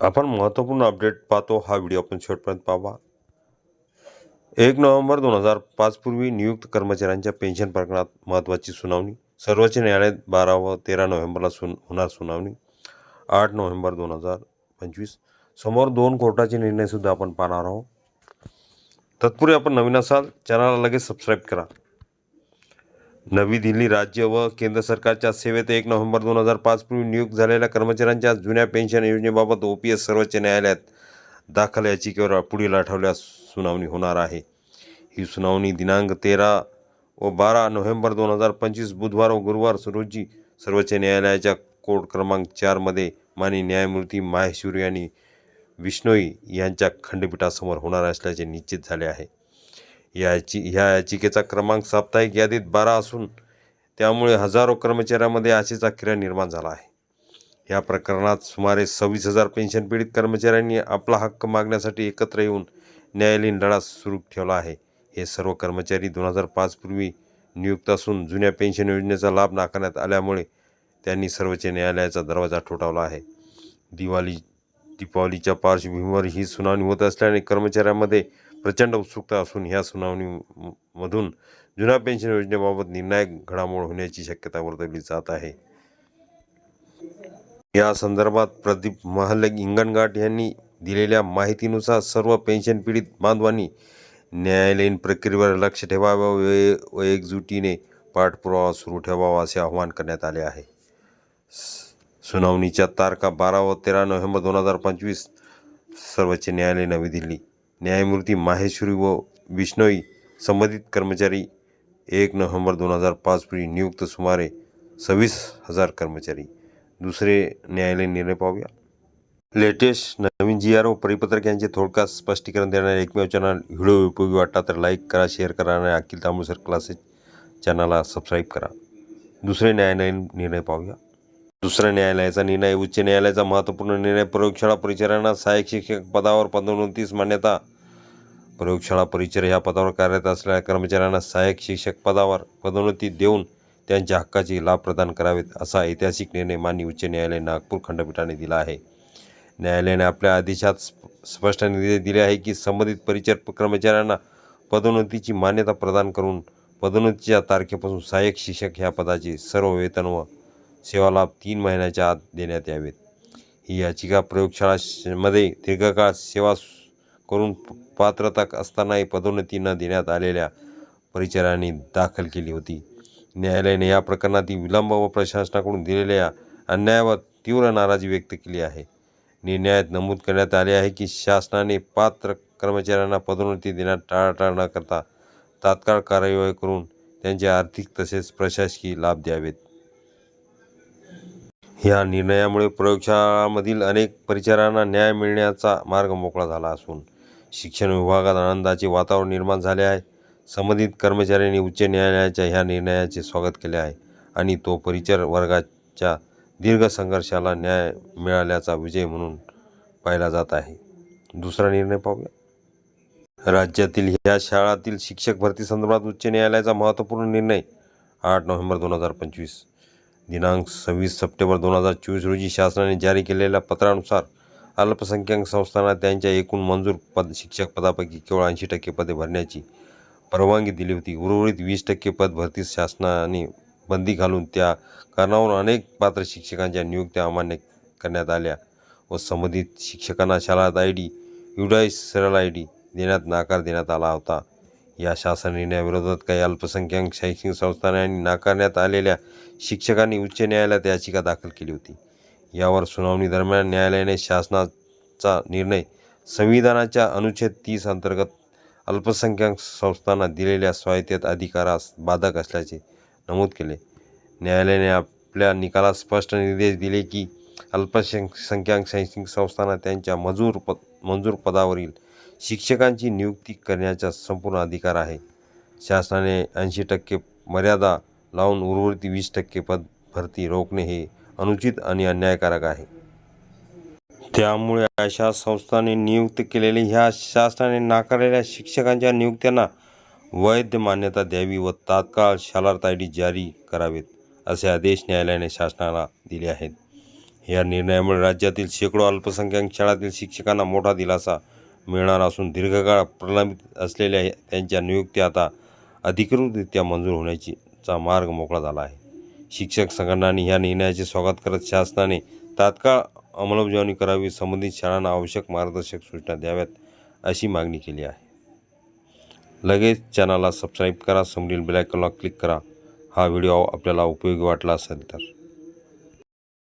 आपण महत्त्वपूर्ण अपडेट पाहतो. हा व्हिडिओ आपण शेवटपर्यंत पाहावा. एक नोव्हेंबर दोन हजार पाचपूर्वी नियुक्त कर्मचाऱ्यांच्या पेन्शन प्रकरणात महत्त्वाची सुनावणी. सर्वोच्च न्यायालयात बारा व तेरा नोव्हेंबरला सुन होणार सुनावणी. आठ नोव्हेंबर दोन हजार पंचवीस. समोर दोन कोर्टाचे निर्णयसुद्धा आपण पाहणार आहोत. तत्पूर्वी आपण नवीन असाल चॅनलला लगेच सबस्क्राईब करा. नवी दिल्ली राज्य व केंद्र सरकारच्या सेवेत एक नोव्हेंबर दोन हजार पाच पूर्वी नियुक्त झालेल्या कर्मचाऱ्यांच्या जुन्या पेन्शन योजनेबाबत ओ पी एस सर्वोच्च न्यायालयात दाखल याचिकेवर पुढील आठवड्यात सुनावणी होणार आहे. ही सुनावणी दिनांक तेरा व बारा नोव्हेंबर दोन हजार पंचवीस बुधवार व गुरुवार रोजी सर्वोच्च न्यायालयाच्या कोर्ट क्रमांक चारमध्ये माननीय न्यायमूर्ती माहेश्वरी आणि विष्णोई यांच्या खंडपीठासमोर होणार असल्याचे निश्चित झाले आहे. याची ह्या याचिकेचा क्रमांक साप्ताहिक यादीत बारा असून त्यामुळे हजारो कर्मचाऱ्यांमध्ये आशेचा किरा निर्माण झाला आहे. या प्रकरणात सुमारे सव्वीस हजार पेन्शन पीडित कर्मचाऱ्यांनी आपला हक्क मागण्यासाठी एकत्र येऊन न्यायालयीन लढा सुरू ठेवला आहे. हे सर्व कर्मचारी दोन हजार पाचपूर्वी नियुक्त असून जुन्या पेन्शन योजनेचा लाभ नाकारण्यात आल्यामुळे त्यांनी सर्वोच्च न्यायालयाचा दरवाजा ठोठावला आहे. दिवाळी दीपावलीच्या पार्श्वभूमीवर ही सुनावणी होत असल्याने कर्मचाऱ्यांमध्ये प्रचंड उत्सुकता असून ह्या सुनावणीमधून जुन्या पेन्शन योजनेबाबत निर्णायक घडामोड होण्याची शक्यता वर्तवली जात आहे. या संदर्भात प्रदीप महल इंगणघाट यांनी दिलेल्या माहितीनुसार सर्व पेन्शन पीडित बांधवांनी न्यायालयीन प्रक्रियेवर लक्ष ठेवावं वे- व एकजुटीने पाठपुरावा सुरू ठेवावा असे आवाहन करण्यात आले आहे. सुनावणीच्या तारखा बारा व तेरा नोव्हेंबर दोन हजार पंचवीस सर्वोच्च न्यायालय नवी दिल्ली. न्यायमूर्ती माहेश्वरी व बिश्नोई संबंधित कर्मचारी एक नोव्हेंबर दोन हजार पाच पूर्वी नियुक्त सुमारे सव्वीस हजार कर्मचारी. दुसरे न्यायालयीन निर्णय पाहूया. लेटेस्ट नवीन जी आर व परिपत्रक यांचे थोडक्यात स्पष्टीकरण देणारे एकमेव चॅनल व्हिडिओ उपयोगी वाटला तर लाईक करा शेअर करा आणि अखिल तांबूसर क्लासेस चॅनलला सबस्क्राईब करा. दुसरे न्यायालयीन निर्णय पाहूया. दुसऱ्या न्यायालयाचा निर्णय उच्च न्यायालयाचा महत्त्वपूर्ण निर्णय प्रयोगशाळा परिचारांना सहाय्यक शिक्षक पदावर पदोन्नतीस मान्यता. प्रयोगशाळा परिचर ह्या पदावर कार्यरत असलेल्या कर्मचाऱ्यांना सहाय्यक शिक्षक पदावर पदोन्नती देऊन त्यांच्या हक्काचे लाभ प्रदान करावेत असा ऐतिहासिक निर्णय माननीय उच्च न्यायालय नागपूर खंडपीठाने दिला आहे. न्यायालयाने आपल्या आदेशात स्प- स्पष्ट निर्देश दिले आहे की संबंधित परिचर कर्मचाऱ्यांना पदोन्नतीची मान्यता प्रदान करून पदोन्नतीच्या तारखेपासून सहाय्यक शिक्षक ह्या पदाचे सर्व वेतन व सेवालाभ तीन महिन्याच्या आत देण्यात यावेत. ही याचिका प्रयोगशाळा मध्ये दीर्घकाळ सेवा करून पात्रता असतानाही पदोन्नती न देण्यात आलेल्या परिचारांनी दाखल केली होती. न्यायालयाने या प्रकरणातील विलंब व प्रशासनाकडून दिलेल्या अन्यायावर तीव्र नाराजी व्यक्त केली आहे. निर्णयात नमूद करण्यात आले आहे की शासनाने पात्र कर्मचाऱ्यांना पदोन्नती देण्यात टाळाटाळ न करता तात्काळ कार्यवाही करून त्यांचे आर्थिक तसेच प्रशासकीय लाभ द्यावेत. या निर्णयामुळे प्रयोगशाळामधील अनेक परिचारांना न्याय मिळण्याचा मार्ग मोकळा झाला असून शिक्षण विभागात आनंदाचे वातावरण निर्माण झाले आहे. संबंधित कर्मचाऱ्यांनी उच्च न्यायालयाच्या ह्या निर्णयाचे स्वागत केले आहे आणि तो परिचर वर्गाच्या दीर्घ संघर्षाला न्याय मिळाल्याचा विजय म्हणून पाहिला जात आहे. दुसरा निर्णय पाहूया. राज्यातील ह्या शाळातील शिक्षक भरती संदर्भात उच्च न्यायालयाचा महत्त्वपूर्ण निर्णय आठ नोव्हेंबर दोन हजार पंचवीस दिनांक सव्वीस सप्टेंबर दोन हजार चोवीस रोजी शासनाने जारी केलेल्या पत्रानुसार अल्पसंख्याक संस्थांना त्यांच्या एकूण मंजूर पद शिक्षक पदापैकी केवळ ऐंशी टक्के पदे भरण्याची परवानगी दिली होती. उर्वरित वीस टक्के पद भरतीस शासनाने बंदी घालून त्या कारणावरून अनेक पात्र शिक्षकांच्या नियुक्त्या अमान्य करण्यात आल्या व संबंधित शिक्षकांना शाळात आय डी युडाईस सरळ आय डी देण्यात नाकार देण्यात आला होता. या शासन निर्णयाविरोधात काही अल्पसंख्याक शैक्षणिक संस्थांनी नाकारण्यात आलेल्या शिक्षकांनी उच्च न्यायालयात याचिका दाखल केली होती. यावर सुनावणी दरम्यान न्यायालयाने शासनाचा निर्णय संविधानाच्या अनुच्छेद तीस अंतर्गत अल्पसंख्याक संस्थांना दिलेल्या स्वायत्तेत अधिकारास बाधक असल्याचे नमूद केले. न्यायालयाने आपल्या निकालात स्पष्ट निर्देश दिले की अल्पसंख्याक शैक्षणिक संस्थांना त्यांच्या मजूर पद मंजूर पदावरील शिक्षकांची नियुक्ती करण्याचा संपूर्ण अधिकार आहे. शासनाने ऐंशी टक्के मर्यादा लावून उर्वरित वीस टक्के पद भरती रोखणे हे अनुचित आणि अन्यायकारक आहे. त्यामुळे अशा संस्थांनी नियुक्त केलेल्या ह्या शासनाने नाकारलेल्या शिक्षकांच्या नियुक्त्यांना वैध मान्यता द्यावी व तात्काळ शालार्थ आय डी जारी करावेत असे आदेश न्यायालयाने शासनाला दिले आहेत. या निर्णयामुळे राज्यातील शेकडो अल्पसंख्याक शाळातील शिक्षकांना मोठा दिलासा मिळणार असून दीर्घकाळ प्रलंबित असलेल्या त्यांच्या नियुक्त्या आता अधिकृतरित्या मंजूर होण्याची चा मार्ग मोकळा झाला आहे. शिक्षक संघटनांनी ह्या निर्णयाचे स्वागत करत शासनाने तात्काळ अंमलबजावणी करावी संबंधित शाळांना आवश्यक मार्गदर्शक सूचना द्याव्यात अशी मागणी केली आहे. लगेच चॅनलला सबस्क्राईब करा समोरील बेलायकॉनला क्लिक करा. हा व्हिडिओ आपल्याला उपयोगी वाटला असेल तर.